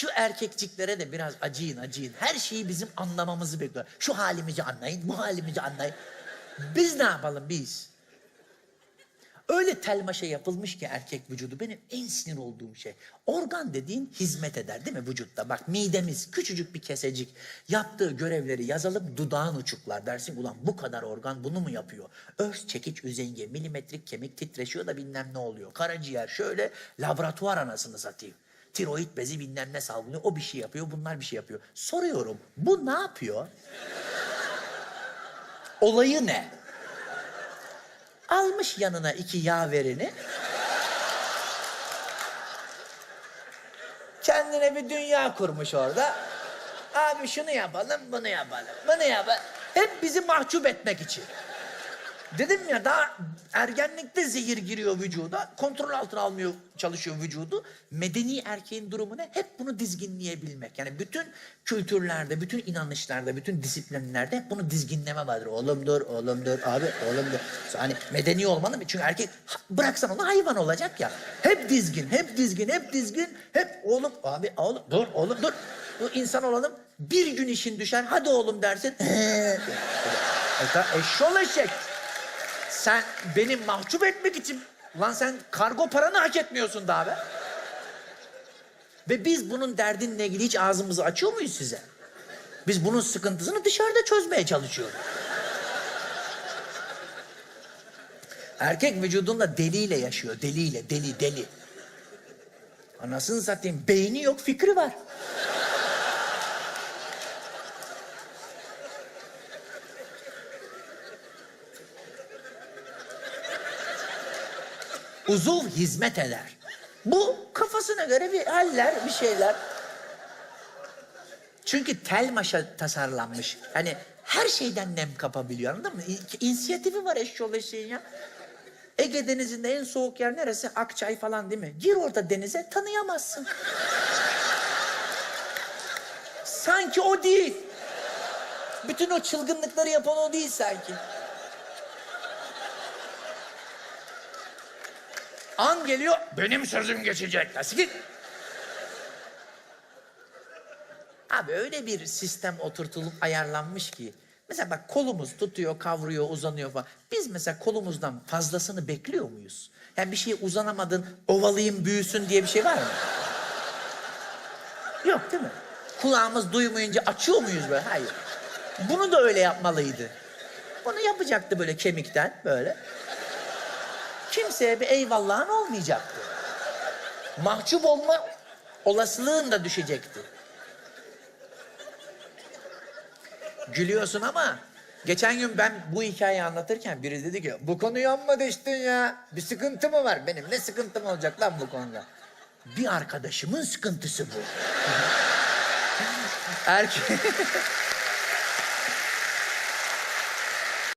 Şu erkekciklere de biraz acıyın acıyın. Her şeyi bizim anlamamızı bekliyor. Şu halimizi anlayın, bu halimizi anlayın. Biz ne yapalım biz? Öyle telmaşa yapılmış ki erkek vücudu benim en sinir olduğum şey. Organ dediğin hizmet eder değil mi vücutta? Bak midemiz küçücük bir kesecik. Yaptığı görevleri yazalım dudağın uçuklar. Dersin ulan bu kadar organ bunu mu yapıyor? Öz, çekiç, üzengi, milimetrik kemik titreşiyor da bilmem ne oluyor. Karaciğer şöyle laboratuvar anasını satayım. Tiroid bezi bilmem ne salgılıyor. O bir şey yapıyor bunlar bir şey yapıyor. Soruyorum bu ne yapıyor? Olayı ne? Almış yanına iki yaverini. Kendine bir dünya kurmuş orada. Abi şunu yapalım, bunu yapalım, bunu yapalım. Hep bizi mahcup etmek için. Dedim ya daha ergenlikte zehir giriyor vücuda. Kontrol altına almıyor çalışıyor vücudu. Medeni erkeğin durumu ne? Hep bunu dizginleyebilmek. Yani bütün kültürlerde, bütün inanışlarda, bütün disiplinlerde hep bunu dizginleme vardır. Oğlum dur, oğlum dur, abi oğlum dur. Hani medeni olmalı mı? Çünkü erkek bıraksan onu hayvan olacak ya. Hep dizgin, hep dizgin, hep dizgin. Hep oğlum, abi oğlum dur, oğlum dur. Bu insan olalım. Bir gün işin düşer. Hadi oğlum dersin. e, eşşol eşek. Sen beni mahcup etmek için... Ulan sen kargo paranı hak etmiyorsun daha be. Ve biz bunun derdinle ilgili hiç ağzımızı açıyor muyuz size? Biz bunun sıkıntısını dışarıda çözmeye çalışıyoruz. Erkek vücudunda deliyle yaşıyor. Deliyle, deli, deli. Anasını satayım. Beyni yok, fikri var. Uzuv hizmet eder. Bu kafasına göre bir haller, bir şeyler. Çünkü tel maşa tasarlanmış. Hani her şeyden nem kapabiliyor anladın mı? İnisiyatifi var eşyol eşeğin ya. Ege Denizi'nde en soğuk yer neresi? Akçay falan değil mi? Gir orada denize tanıyamazsın. Sanki o değil. Bütün o çılgınlıkları yapan o değil sanki. An geliyor, benim sözüm geçecek. Nasıl git? Abi öyle bir sistem oturtulup ayarlanmış ki. Mesela bak kolumuz tutuyor, kavruyor, uzanıyor falan. Biz mesela kolumuzdan fazlasını bekliyor muyuz? Yani bir şeye uzanamadın, ovalayayım büyüsün diye bir şey var mı? Yok değil mi? Kulağımız duymayınca açıyor muyuz böyle? Hayır. Bunu da öyle yapmalıydı. Bunu yapacaktı böyle kemikten böyle. Kimseye bir eyvallahın olmayacaktı. Mahcup olma olasılığın da düşecekti. Gülüyorsun ama geçen gün ben bu hikayeyi anlatırken biri dedi ki bu konuyu amma değiştin ya. Bir sıkıntı mı var benim? Ne sıkıntım olacak lan bu konuda? Bir arkadaşımın sıkıntısı bu. Erkek...